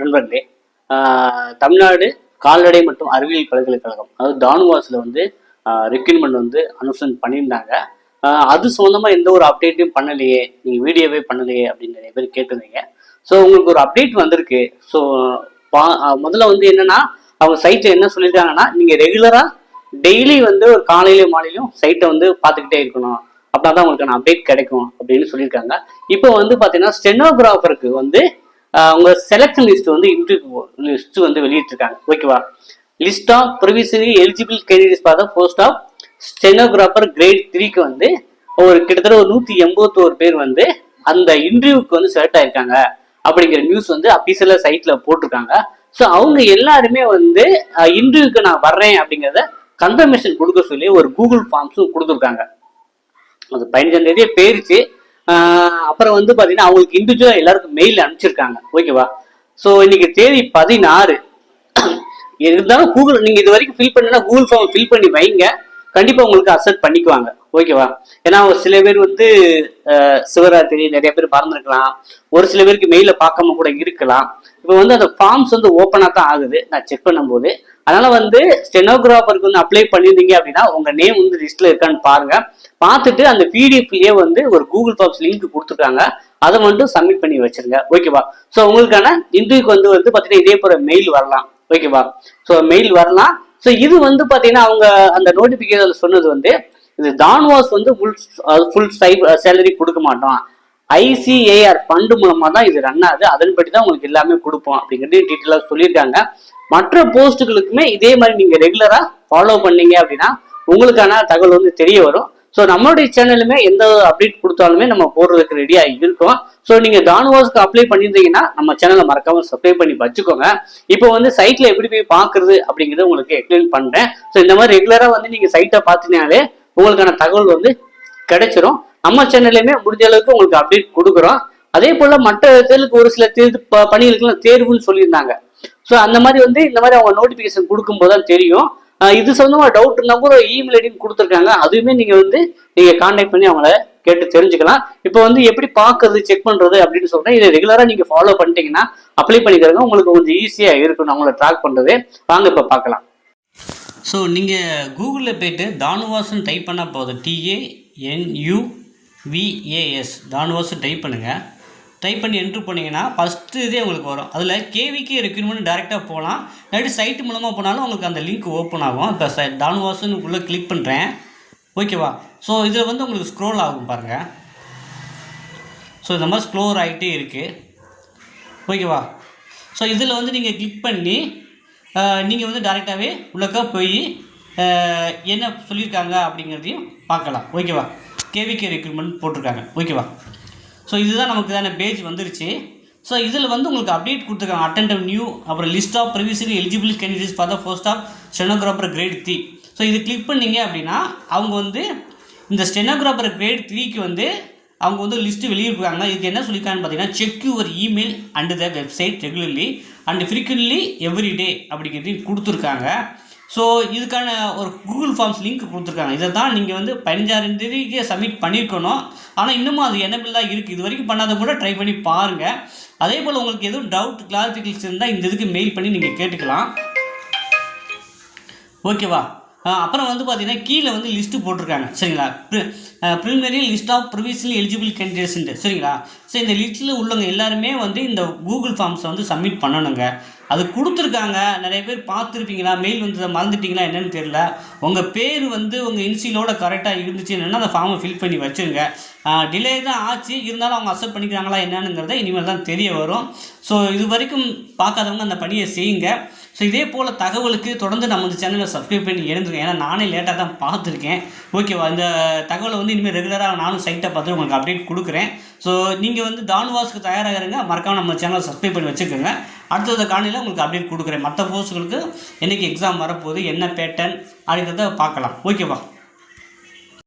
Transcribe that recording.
நண்பர்களே தமிழ்நாடு கால்நடை மற்றும் அறிவியல் பல்கலைக்கழகம் அதாவது தானுவாஸில் வந்து ரெக்யூர்மெண்ட் வந்து அனௌன்ஸ்மெண்ட் பண்ணியிருந்தாங்க. அது சொந்தமாக எந்த ஒரு அப்டேட்டையும் பண்ணலையே நீங்கள் வீடியோவே பண்ணலையே அப்படின்னு நிறைய பேர் கேட்டிருந்தீங்க. ஸோ உங்களுக்கு ஒரு அப்டேட் வந்திருக்கு. ஸோ பா முதல்ல வந்து என்னன்னா அவங்க சைட்டில் என்ன சொல்லியிருக்காங்கன்னா நீங்கள் ரெகுலராக டெய்லி வந்து ஒரு காலையிலையும் மாலையிலும் சைட்டை வந்து பார்த்துக்கிட்டே இருக்கணும். அப்படின்னா தான் உங்களுக்கான அப்டேட் கிடைக்கும் அப்படின்னு சொல்லியிருக்காங்க. இப்போ வந்து பார்த்தீங்கன்னா ஸ்டெனோகிராஃபருக்கு வந்து உங்க செலக்ஷன் லிஸ்ட் வந்து இன்டர்வியூ லிஸ்ட் வந்து வெளியிட்டிருக்காங்க. ஓகேவா list of provisional eligible candidates பார்த்தா போஸ்ட் ஆஃப் ஸ்டெனோகிராஃபர் கிரேட் த்ரீக்கு வந்து ஒரு கிட்டத்தட்ட ஒரு நூற்றி எண்பத்தோரு பேர் வந்து அந்த இன்டர்வியூக்கு வந்து செலக்ட் ஆயிருக்காங்க. அப்படிங்கிற நியூஸ் வந்து அபிஷியலாக சைட்டில் போட்டிருக்காங்க. ஸோ அவங்க எல்லாருமே வந்து இன்டர்வியூக்கு நான் வர்றேன் அப்படிங்கிறத கன்ஃபர்மேஷன் கொடுக்க சொல்லி ஒரு கூகுள் ஃபார்ம்ஸும் கொடுத்துருக்காங்க. அது பதினஞ்சாம் தேதியே போயிருச்சு. அப்புறம் வந்து பார்த்தீங்கன்னா அவங்களுக்கு இண்டிவிஜுவலாக எல்லாருக்கும் மெயில் அனுப்பிச்சிருக்காங்க. ஓகேவா ஸோ இன்னைக்கு தேதி பதினாறு. இருந்தாலும் கூகுள் நீங்கள் இது வரைக்கும் ஃபில் பண்ணா கூகுள் ஃபார்ம் ஃபில் பண்ணி வைங்க. கண்டிப்பாக உங்களுக்கு அக்செப்ட் பண்ணிக்குவாங்க. ஓகேவா? ஏன்னா ஒரு சில பேர் வந்து சிவராத்திரி நிறைய பேர் மறந்துருக்கலாம். ஒரு சில பேருக்கு மெயில பார்க்காம கூட இருக்கலாம். இப்போ வந்து அந்த ஃபார்ம்ஸ் வந்து ஓப்பனாக தான் ஆகுது. நான் செக் பண்ணும்போது. அதனால வந்து ஸ்டெனோகிராஃபருக்கு வந்து அப்ளை பண்ணியிருந்தீங்க அப்படின்னா உங்க நேம் வந்து லிஸ்ட்ல இருக்கான்னு பாருங்க. பார்த்துட்டு அந்த பிடிஎஃப்லயே வந்து ஒரு கூகுள் ஃபார்ம்ஸ் லிங்க் கொடுத்துருக்காங்க. அதை மட்டும் சப்மிட் பண்ணி வச்சிருங்க. ஓகேவா? ஸோ உங்களுக்கான இன்டர்வியூக்கு வந்து வந்து பார்த்தீங்கன்னா இதே போல மெயில் வரலாம். ஓகேவா? ஸோ மெயில் வரலாம். ஸோ இது வந்து பார்த்தீங்கன்னா அவங்க அந்த நோட்டிஃபிகேஷன் சொன்னது வந்து இது தான்வாஸ் வந்து ஃபுல் ஃபுல் சேலரி கொடுக்க மாட்டோம். ஐசிஏஆர் ஃபண்டு மூலமா தான் இது ரன் ஆகுது. அதன்படி தான் உங்களுக்கு எல்லாமே கொடுப்போம் அப்படிங்கிறது டீட்டெயிலாக சொல்லியிருக்காங்க. மற்ற போஸ்ட்டுகளுக்குமே இதே மாதிரி நீங்கள் ரெகுலராக ஃபாலோ பண்ணீங்க அப்படின்னா உங்களுக்கான தகவல் வந்து தெரிய வரும். ஸோ நம்மளுடைய சேனலுமே எந்த அப்டேட் கொடுத்தாலுமே நம்ம போடுறதுக்கு ரெடியாக இருக்கோம். ஸோ நீங்கள் டான்வாஸ்க்கு அப்ளை பண்ணியிருந்தீங்கன்னா நம்ம சேனலை மறக்காம சப்ஸ்கிரைப் பண்ணி வச்சுக்கோங்க. இப்போ வந்து சைட்டில் எப்படி போய் பார்க்குறது அப்படிங்கிறத உங்களுக்கு எக்ஸ்பிளைன் பண்ணுறேன் ஸோ இந்த மாதிரி ரெகுலராக வந்து நீங்கள் சைட்டை பார்த்தீங்கனாலே உங்களுக்கான தகவல் வந்து கிடைச்சிரும். நம்ம சேனல்லையுமே முடிஞ்ச அளவுக்கு உங்களுக்கு அப்டேட் கொடுக்குறோம். அதே போல மற்ற தேர்வுக்கு ஒரு சில தேர்வு ப- பணிகளுக்குலாம் தேர்வுன்னு சொல்லியிருந்தாங்க. ஸோ அந்த மாதிரி வந்து இந்த மாதிரி அவங்க நோட்டிஃபிகேஷன் கொடுக்கும்போது தான் தெரியும். இது இது சொந்தமாக இருந்தால் கூட இமெயில் ஐடின்னு கொடுத்துருக்காங்க. அதுவுமே நீங்கள் வந்து நீங்கள் காண்டாக்ட் பண்ணி அவங்கள கேட்டு தெரிஞ்சுக்கலாம். இப்போ வந்து எப்படி பார்க்கறது செக் பண்ணுறது அப்படின்னு சொல்கிறேன் இதை ரெகுலராக நீங்கள் ஃபாலோ பண்ணிட்டீங்கன்னா அப்ளை பண்ணிக்கிறதுங்க உங்களுக்கு கொஞ்சம் ஈஸியாக இருக்கும். அவங்கள ட்ராக் பண்ணுறது வாங்க இப்போ பார்க்கலாம். ஸோ நீங்கள் கூகுளில் போய்ட்டு தானுவாசன் டைப் பண்ணால் போதும். T A N U V A S TANUVAS type பண்ணுங்கள் டைப் பண்ணி என்ட்ரு பண்ணிங்கன்னா ஃபஸ்ட்டு இதே உங்களுக்கு வரும். அதில் கேவிக்கு ரெக்யூர்மெண்ட் டேரெக்டாக போகலாம் இல்லாட்டி சைட்டு மூலமாக போனாலும் உங்களுக்கு அந்த லிங்க் ஓப்பன் ஆகும். இப்போ சை தானுவாசன் உள்ளே கிளிக் பண்ணுறேன் ஓகேவா ஸோ இதில் வந்து உங்களுக்கு ஸ்க்ரோல் ஆகும் பாருங்கள் ஸோ இந்த மாதிரி ஸ்க்ரோர் ஆகிட்டே இருக்குது ஓகேவா ஸோ இதில் வந்து நீங்கள் கிளிக் பண்ணி நீங்கள் வந்து டேரெக்டாகவே உள்ளக்கா போய் என்ன சொல்லியிருக்காங்க அப்படிங்கிறதையும் பார்க்கலாம். ஓகேவா கேவிகே ரெக்ரூட்மெண்ட் போட்டிருக்காங்க. ஓகேவா ஸோ இதுதான் நமக்கு தானே பேஜ் வந்துருச்சு. ஸோ இதில் வந்து உங்களுக்கு அப்டேட் கொடுத்துருக்காங்க. அட்டென்டம் நியூ அப்புறம் list of previously eligible candidates for the post of stenographer grade three so இது கிளிக் பண்ணீங்க அப்படின்னா அவங்க வந்து இந்த ஸ்டெனோகிராஃபர் கிரேட் த்ரீக்கு வந்து அவங்க வந்து லிஸ்ட்டு வெளியிட்டிருக்காங்க. இதுக்கு என்ன சொல்லியிருக்காங்கன்னு பார்த்தீங்கன்னா check your email and the website regularly and frequently every day அப்படிங்கிறது கொடுத்துருக்காங்க. ஸோ இதுக்கான ஒரு கூகுள் ஃபார்ம்ஸ் லிங்க் கொடுத்துருக்காங்க. இதை தான் நீங்கள் வந்து பதினஞ்சாயிரம் தேதிக்கு சப்மிட் பண்ணியிருக்கணும். ஆனால் இன்னமும் அது என்னபிள் தான் இருக்குது இது வரைக்கும் பண்ணாத கூட ட்ரை பண்ணி பாருங்கள் அதே போல் உங்களுக்கு எதுவும் டவுட் கிளாரிஃபிகேஷன் இருந்தால் இந்த இதுக்கு மெயில் பண்ணி நீங்கள் கேட்டுக்கலாம். ஓகேவா அப்புறம் வந்து பார்த்தீங்கன்னா கீழே வந்து லிஸ்ட்டு போட்டிருக்காங்க. சரிங்களா? Preliminary list of previously eligible கேண்டிடேட்ஸ்ன்ட்டு சரிங்களா? ஸோ இந்த லிஸ்ட்டில் உள்ளவங்க எல்லாருமே வந்து இந்த கூகுள் ஃபார்ம்ஸை வந்து சப்மிட் பண்ணணுங்க. அது கொடுத்துருக்காங்க. நிறைய பேர் பார்த்துருப்பீங்களா? மெயில் வந்து மறந்துட்டீங்களா? என்னென்னு தெரியல. உங்கள் பேர் வந்து உங்கள் இன்சிலோட கரெக்டாக இருந்துச்சு என்னென்னா அந்த ஃபார்மை ஃபில் பண்ணி வச்சுருங்க. டிலே தான் ஆச்சு. இருந்தாலும் அவங்க அக்செப்ட் பண்ணிக்கிறாங்களா என்னங்கிறத இனிமேல் தான் தெரிய வரும். ஸோ இது வரைக்கும் பார்க்காதவங்க அந்த பணியை செய்யுங்க. ஸோ இதே போல் தகவலுக்கு தொடர்ந்து நம்ம இந்த சேனலை சப்ஸ்கிரைப் பண்ணி எழுந்துருக்கேன் ஏன்னா நானே லேட்டாக தான் பார்த்துருக்கேன். ஓகேவா இந்த தகவலை வந்து இனிமேல் ரெகுலராக நானும் சைட்டை பார்த்து உங்களுக்கு அப்டேட் கொடுக்குறேன். ஸோ நீங்கள் வந்து தானுவாஸ்க்கு தயாராக இருங்க மறக்காம நம்ம சேனலை சப்ஸ்கிரைப் பண்ணி வச்சுக்கோங்க. அடுத்தது காலையில் உங்களுக்கு அப்டேட் கொடுக்குறேன். மற்ற போஸ்ட்டுகளுக்கு என்றைக்கு எக்ஸாம் வரப்போகுது என்ன பேட்டர்ன் அப்படிங்கிறத பார்க்கலாம். ஓகேவா